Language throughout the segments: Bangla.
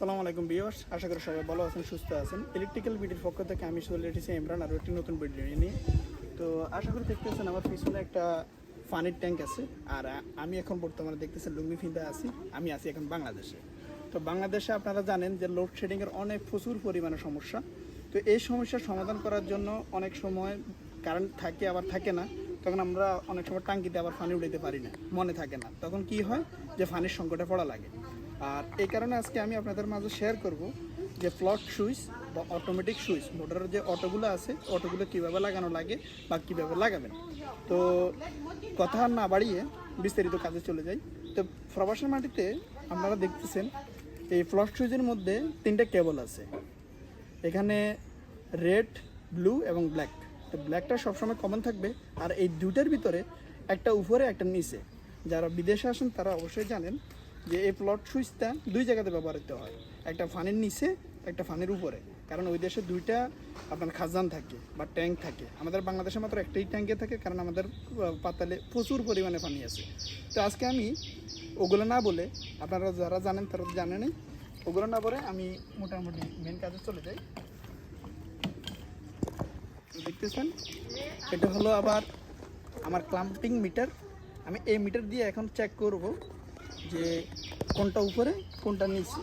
আসসালামু আলাইকুম বিয়স আশা করি সবাই ভালো আছেন, সুস্থ আছেন। ইলেকট্রিক্যাল বিডির পক্ষ থেকে আমি চলে এসেছি ইমরান আরও একটি নতুন ভিডিও নিয়ে তো আশা করি দেখতেছেন আমার পিছনে একটা পানির ট্যাঙ্ক আছে। আর আমি এখন বর্তমানে দেখতেছেন লুঙ্গি ফিন্দা আছি, আমি আছি এখন বাংলাদেশে। তো বাংলাদেশে আপনারা জানেন যে লোডশেডিংয়ের অনেক প্রচুর পরিমাণে সমস্যা। তো এই সমস্যার সমাধান করার জন্য অনেক সময় কারেন্ট থাকে, আবার থাকে না। তখন আমরা অনেক সময় টাঙ্কিতে আবার পানি উঠাইতে পারি না, মনে থাকে না। তখন কি হয় যে পানির সংকটে পড়া লাগে। আর এই কারণে আজকে আমি আপনাদের মাঝে শেয়ার করব যে ফ্লট সুইচ বা অটোমেটিক সুইচ মোটরের যে অটোগুলো আছে, অটোগুলো কীভাবে লাগানো লাগে বা কীভাবে লাগাবেন। তো কথা না বাড়িয়ে বিস্তারিত কাজে চলে যাই। তো প্রবাসের মাটিতে আপনারা দেখতেছেন, এই ফ্লট সুইচের মধ্যে তিনটে কেবল আছে। এখানে রেড ব্লু এবং ব্ল্যাক তো ব্ল্যাকটা সবসময় কমন থাকবে, আর এই দুটার ভিতরে একটা উপরে, একটা নিচে। যারা বিদেশে আসেন তারা অবশ্যই জানেন যে এই প্লট সুইচটা দুই জায়গাতে ব্যবহৃত হয়। একটা ফানির নিচে, একটা ফানির উপরে। কারণ ওই দেশে দুইটা আপনার খাজান থাকে বা ট্যাঙ্ক থাকে। আমাদের বাংলাদেশে মাত্র একটাই ট্যাঙ্কে থাকে, কারণ আমাদের পাতালে প্রচুর পরিমাণে পানি আছে। তো আজকে আমি ওগুলো না বলে, আপনারা যারা জানেন তারা তো জানেনই ওগুলো না বলে আমি মোটামুটি মেন কাজে চলে যাই। দেখতেছেন? এটা হলো আবার আমার ক্লাম্পিং মিটার আমি এই মিটার দিয়ে এখন চেক করব। যে কোনটা উপরে, কোনটা নিচে।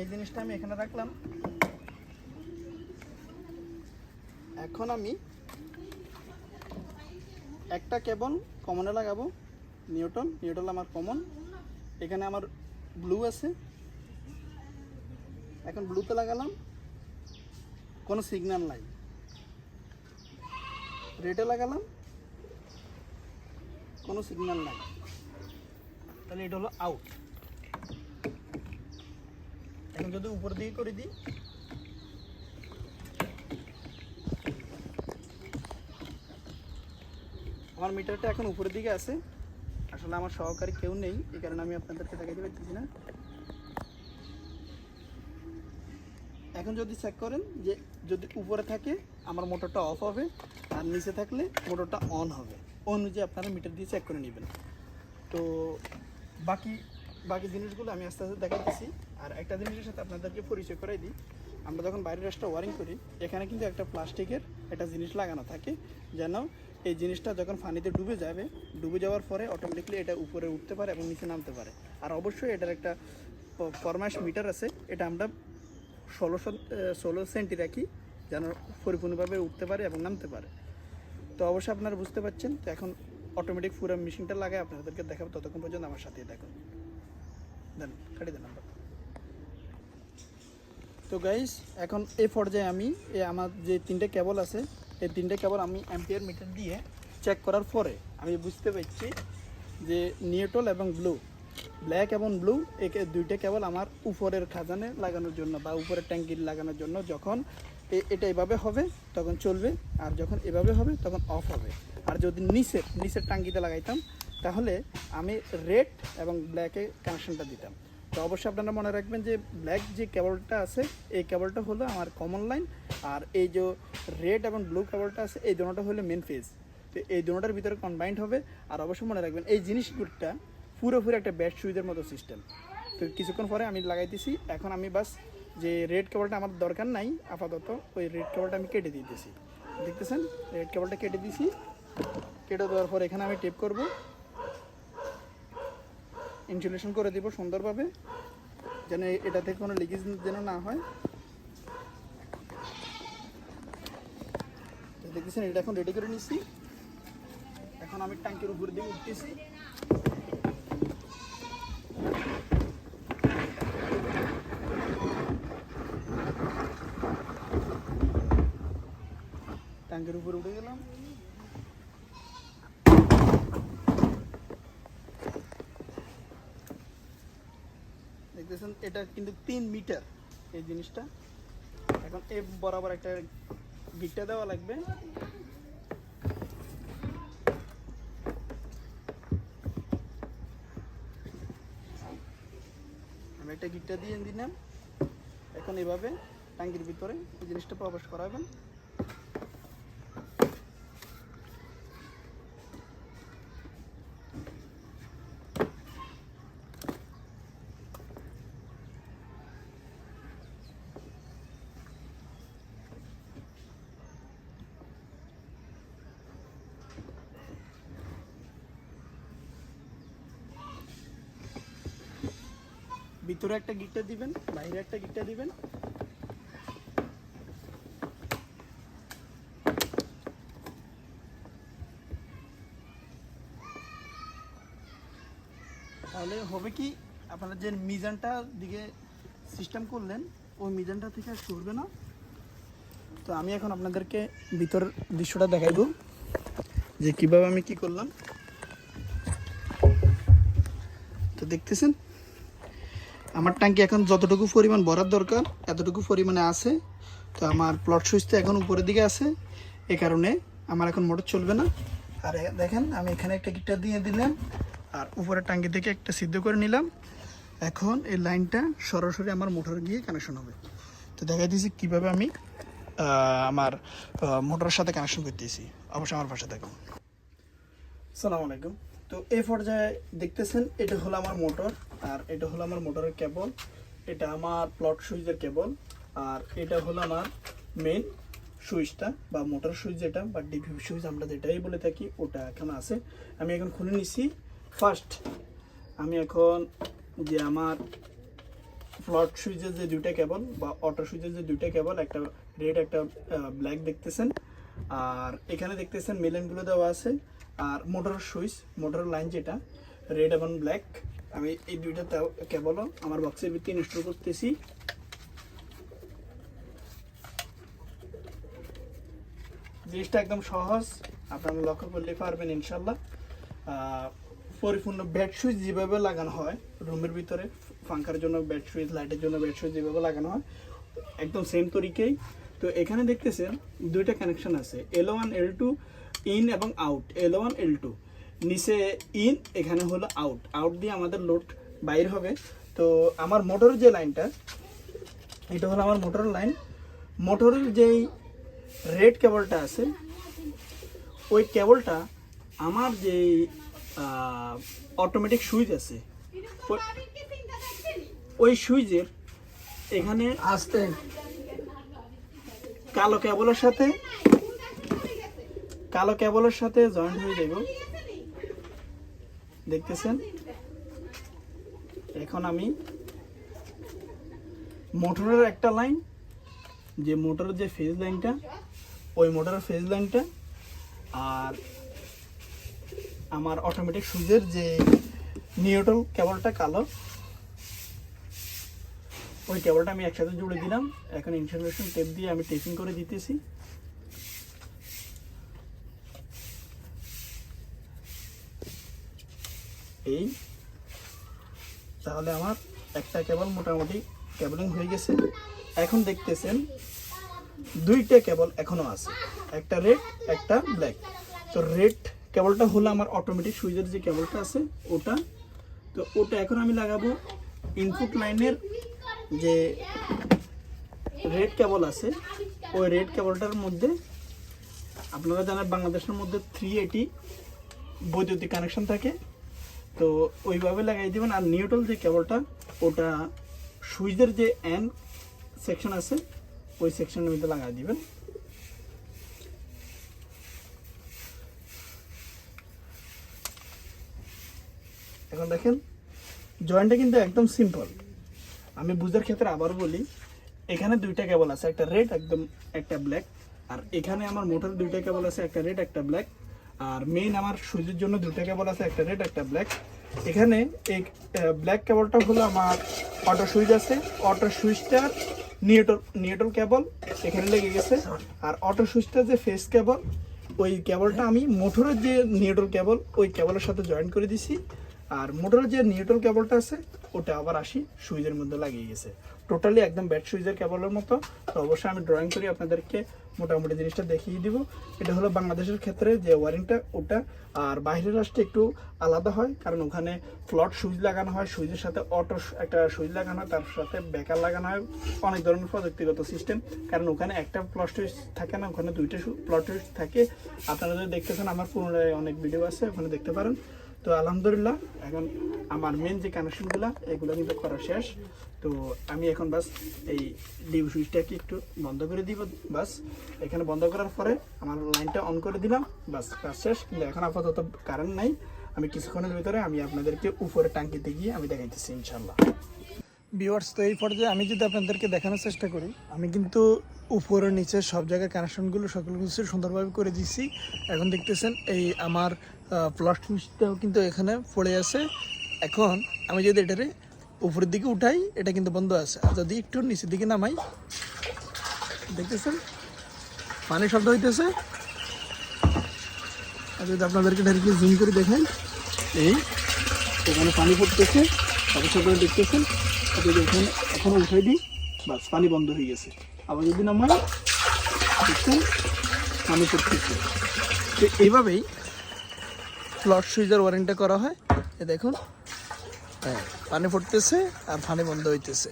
এই জিনিসটা আমি এখানে রাখলাম। এখন আমি একটা কেবল কমনে লাগাবো, নিউটন। নিউটন আমার কমন। এখানে আমার ব্লু আছে। এখন ব্লুতে লাগালাম। কোনো সিগন্যাল নাই। রেডে লাগালাম। কোনো সিগন্যাল নাই। তাহলে এটা হলো আউট এখন যদি উপর দিকে করে দিই, আমার মিটারটা এখন উপরের দিকে আছে। আসলে আমার সহকারী কেউ নেই, এই কারণে আমি আপনাদেরকে দেখাতে পারতেছি না। এখন যদি চেক করেন যে যদি উপরে থাকে, আমার মোটরটা অফ হবে, আর নিচে থাকলে মোটরটা অন হবে। অনুযায়ী আপনারা মিটার দিয়ে চেক করে নেবেন। তো বাকি বাকি জিনিসগুলো আমি আস্তে আস্তে দেখাইতেছি। আর একটা জিনিসের সাথে আপনাদেরকে পরিচয় করাই দিই। আমরা যখন বাইরের রাস্তা ওয়ারিং করি, এখানে কিন্তু একটা প্লাস্টিকের একটা জিনিস লাগানো থাকে। যেন এই জিনিসটা যখন পানিতে ডুবে যাবে, ডুবে যাওয়ার পরে অটোমেটিকলি এটা উপরে উঠতে পারে এবং নিচে নামতে পারে। আর অবশ্যই এটার একটা ফরমাস মিটার আছে। এটা আমরা ষোলোশো ষোলো সেন্টি রাখি, যেন পরিপূর্ণভাবে উঠতে পারে এবং নামতে পারে। তো অবশ্যই আপনারা বুঝতে পারছেন, তো এখন অটোমেটিক পুরো মেশিনটা লাগায় আপনাদেরকে দেখাবো ততক্ষণ পর্যন্ত আমার সাথেই দেখুন দেন কাটি দেন নাম্বার তো গাইস এখন এই পর্যায়ে আমি এই আমার যে তিনটে কেবল আছে, এই তিনটে কেবল আমি অ্যাম্পিয়ার মিটার দিয়ে চেক করার পরে আমি বুঝতে পারছি যে নিউট্রল এবং ব্লু ব্ল্যাক এবং ব্লু একে দুইটা কেবল আমার উপরের খাজানে লাগানোর জন্য বা উপরের ট্যাঙ্কি লাগানোর জন্য যখন এটা এভাবে হবে, তখন চলবে, আর যখন এভাবে হবে, তখন অফ হবে। আর যদি নিচের নিচের টাঙ্গিতে লাগাইতাম, তাহলে আমি রেড এবং ব্ল্যাকে কানেকশনটা দিতাম। তো অবশ্যই আপনারা মনে রাখবেন যে ব্ল্যাক যে কেবলটা আছে, এই কেবলটা হলো আমার কমন লাইন আর এই যে রেড এবং ব্লু কেবলটা আছে, এই দুটোটা হলো মেন ফেজ তো এই দুটোটার ভিতরে কম্বাইন্ড হবে, আর অবশ্যই মনে রাখবেন, এই জিনিসগুলোটা পুরোপুরি একটা ব্যাট সুইচের মতো সিস্টেম তো কিছুক্ষণ পরে আমি লাগাইতেছি, এখন আমি বাস যে রেড কেবলটা আমার দরকার নাই, আপাতত ওই রেড কেবলটা আমি কেটে দিতেছি। দেখতেছেন? রেড কেবলটা কেটে দিছি। কেটে দেওয়ার পর এখানে আমি টেপ করব। ইনসুলেশন করে দিব সুন্দরভাবে, যেন এটা থেকে কোনো লিকেজ যেন না হয়। দেখতেছেন, এটা এখন রেডি করে নিচ্ছি। এখন আমি ট্যাঙ্কের উপর দিয়ে উঠতেছি। ট্যাঙ্কের উপরে উঠে গেলাম। দেখতেছেন, এটা কিন্তু তিন মিটার এই জিনিসটা। এখন এ বরাবর একটা গিটটা দেওয়া লাগবে। আমি একটা গিটটা দিয়ে দিলাম। এখন এভাবে ট্যাঙ্কির ভিতরে এই জিনিসটা প্রবেশ করাবেন। ভিতরে একটা গিটার দিবেন, বাইরে একটা গিটার দিবেন। তাহলে হবে কি, আপনারা যে মিজানটা দিকে সিস্টেম করলেন, ওই মিজানটা থেকে আর সরবে না। তো আমি এখন আপনাদেরকে ভিতর দৃশ্যটা দেখাইব যে কীভাবে আমি কি করলাম। তো দেখতেছেন? আমার ট্যাঙ্কি এখন যতটুকু পরিমাণ ভরার দরকার, এতটুকু পরিমাণে আছে। তো আমার প্লট সুইচ তো এখন উপরের দিকে আছে। এ কারণে আমার এখন মোটর চলবে না। আর দেখেন, আমি এখানে একটা গিটার দিয়ে দিলাম। আর উপরের ট্যাঙ্কি থেকে একটা সিদ্ধ করে নিলাম। এখন এই লাইনটা সরাসরি আমার মোটর গিয়ে কানেকশন হবে। তো দেখা দিয়েছি কীভাবে আমি আমার মোটরের সাথে কানেকশন করতেছি। অবশ্যই আমার পাশে দেখুন সালাম আলাইকুম। তো এই পর্যায়ে দেখতেছেন, এটা হলো আমার মোটর, আর এটা হলো আমার মোটরের কেবল, এটা আমার প্লট সুইচের কেবল, আর এটা হলো আমার মেন সুইচটা, বা মোটর সুইচ যেটা, বা ডিপি সুইচ আমরা যেটাই বলে থাকি, ওটা এখন আছে। আমি এখন খুলে নিছি। ফার্স্ট আমি এখন যে আমার ফ্লট সুইচের যে দুইটা কেবল, বা অটো সুইচের যে দুইটা কেবল, একটা রেড একটা ব্ল্যাক দেখতেছেন। আর এখানে দেখতেছেন মিলেনগুলো দেওয়া আছে। আর মোটর সুইচ মোটর লাইন যেটা রেড এবং ব্ল্যাক আমি এই দুইটা কেবলও আমার বক্সের ভিত্তি ইনস্টল করতেছি। জিনিসটা একদম সহজ, আপনারা লক্ষ্য করলে পারবেন ইনশাল্লাহ। পরিপূর্ণ ব্যাট সুইচ যেভাবে লাগানো হয় রুমের ভিতরে পাঙ্খার জন্য ব্যাট সুইচ লাইটের জন্য ব্যাট সুইচ যেভাবে লাগানো হয়, একদম সেম তরিকেই। তো এখানে দেখতেছেন দুইটা কানেকশন আছে L one L two in এবং out L one L two নিচে ইন এখানে হলো আউট আউট দিয়ে আমাদের লোড বাইর হবে। তো আমার মোটরের যে লাইনটা এটা হলো আমার মোটর লাইন মোটরের যেই রেড কেবলটা আছে ওই কেবলটা আমার যে অটোমেটিক সুইচ আছে ওই- ওই সুইচের এখানে আসতে। কালো কেবলের সাথে কালো কেবলের সাথে জয়েন্ট হয়ে যাব দেখতেছেন? এখন আমি মোটরের একটা লাইন, যে মোটরের যে ফেজ লাইনটা ওই মোটরের ফেজ লাইনটা আর আমার অটোমেটিক সুইচের যে নিউট্রাল কেবলটা কালো, ওই কেবলটা আমি একসাথে জুড়ে দিলাম। এখন ইনসুলেশন টেপ দিয়ে আমি টেপিং করে দিতেছি। এই। তাহলে আমার একটা কেবল মোটামুটি কেবলিং হয়ে গেছে। এখন দেখতেছেন দুইটা কেবল এখনও আছে। একটা রেড একটা ব্ল্যাক তো রেড কেবলটা হলো আমার অটোমেটিক সুইচের যে কেবলটা আছে, ওটা। তো ওটা এখন আমি লাগাবো ইনপুট লাইনের যে রেড কেবল আছে, ওই রেড কেবলটার মধ্যে আপনারা জানেন বাংলাদেশের মধ্যে থ্রি এইটি বৈদ্যুতিক কানেকশন থাকে। তো ওইভাবে লাগাই দিবেন। আর নিউটল যে কেবলটা ওটা সুইচের যে এন সেকশন আছে, ওই সেকশনের মধ্যে লাগাই দিবেন। এখন দেখেন জয়েন্টটা কিন্তু একদম সিম্পল আমি বুঝার ক্ষেত্রে আবার বলি, এখানে দুইটা কেবল আছে, একটা রেড একদম একটা ব্ল্যাক আর এখানে আমার মোটর দুইটা কেবল আছে, একটা রেড একটা ব্ল্যাক আর মেইন আমার সুইচের জন্য দুইটা কেবল আছে, একটা রেড একটা ব্ল্যাক এখানে এই ব্ল্যাক কেবলটা হলো আমার অটো সুইচ আছে। অটো সুইচটার নিউট্রাল নিউট্রাল কেবল এখানে লেগে গেছে। আর অটো সুইচটা যে ফেস কেবল ওই কেবলটা আমি মোটরের যে নিউট্রাল কেবল ওই কেবলের সাথে জয়েন করে দিছি। আর মোটরের যে নিউট্রাল কেবলটা আছে, ওটা আবার আসি সুইচের মধ্যে লাগিয়ে গেছে। টোটালি একদম ব্যাট সুইচের কেবলের মতো। তো অবশ্যই আমি ড্রয়িং করি আপনাদেরকে। মোটামুটি জিনিসটা দেখিয়ে দিব। এটা হলো বাংলাদেশের ক্ষেত্রে যে ওয়ারিংটা, ওটা। আর বাইরের রাষ্ট্রে একটু আলাদা হয়, কারণ ওখানে ফ্লট সুইচ লাগানো হয়, সুইচের সাথে অটো একটা সুইচ লাগানো হয়, তার সাথে বেকার লাগানো হয়। অনেক ধরনের প্রযুক্তিগত সিস্টেম, কারণ ওখানে একটা প্লট সুইচ থাকে না, ওখানে দুইটা প্লট সুইচ থাকে। আপনারা যদি দেখতেছেন, আমার পুনরায় অনেক ভিডিও আছে, ওখানে দেখতে পারেন। তো আলহামদুলিল্লাহ, এখন আমার মেন যে কানেকশনগুলো এগুলো কিন্তু করা শেষ। তো আমি এখন বাস এই ডিউ সুইচটাকে একটু বন্ধ করে দিব, বাস। এখানে বন্ধ করার পরে আমার লাইনটা অন করে দিলাম, বাস, কাজ শেষ। কিন্তু এখন আপাতত কারেন্ট নাই। আমি কিছুক্ষণের ভিতরে আমি আপনাদেরকে উপরে টাঙ্কিতে গিয়ে আমি দেখাইতেছি ইনশাল্লাহ ভিউয়ার্স তো এই পর্যায়ে আমি যদি আপনাদেরকে দেখানোর চেষ্টা করি, আমি কিন্তু উপরে নিচে সব জায়গায় কানেকশনগুলো সকল কিছু সুন্দরভাবে করে দিচ্ছি এখন দেখতেছেন এই আমার প্লট ফিসটাও কিন্তু এখানে পড়ে আছে। এখন আমি যদি এটারে উপরের দিকে উঠাই, এটা কিন্তু বন্ধ আছে। আর যদি একটু নিচের দিকে নামাই, দেখতেছেন? পানি শব্দ হইতেছে। আর যদি আপনাদেরকে ডাইরেক্টলি জুম করে দেখেন, এই এখানে পানি পড়তেছে, অবশ্য করে দেখতেছেন। যদি এখানে এখনও উঠাই দিই, বাস, পানি বন্ধ হয়ে গেছে। আবার যদি নামাই, দেখছেন? পানি পড়তেছে। তো এইভাবেই ফ্লট সুইচের ওয়ারেন্টি করা হয়। এ দেখুন। হ্যাঁ পানি পড়তেছে আর পানি বন্ধ হইতেছে।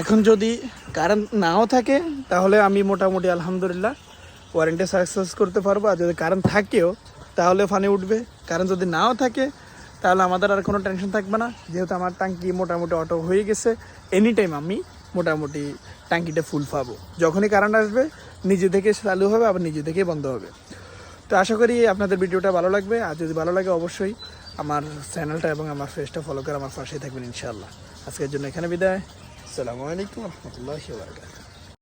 এখন যদি কারেন্ট নাও থাকে, তাহলে আমি মোটামুটি আলহামদুলিল্লাহ ওয়ারেন্টি সাকসেস করতে পারব। আর যদি কারেন্ট থাকেও, তাহলে পানি উঠবে। কারেন্ট যদি নাও থাকে, তাহলে আমাদের আর কোনো টেনশন থাকবে না। যেহেতু আমার ট্যাঙ্কি মোটামুটি অটো হয়ে গেছে এনি টাইম আমি মোটামুটি ট্যাঙ্কিটা ফুল পাবো। যখনই কারেন্ট আসবে, নিজে থেকে চালু হবে, আবার নিজে থেকেই বন্ধ হবে। তো আশা করি আপনাদের ভিডিওটা ভালো লাগবে। আর যদি ভালো লাগে অবশ্যই আমার চ্যানেলটা এবং আমার ফেসটা ফলো করে আমার পাশেই থাকবেন ইনশাআল্লাহ। আজকের জন্য এখানে বিদায়। আসসালামু আলাইকুম রহমতুল্লাহ বারকাত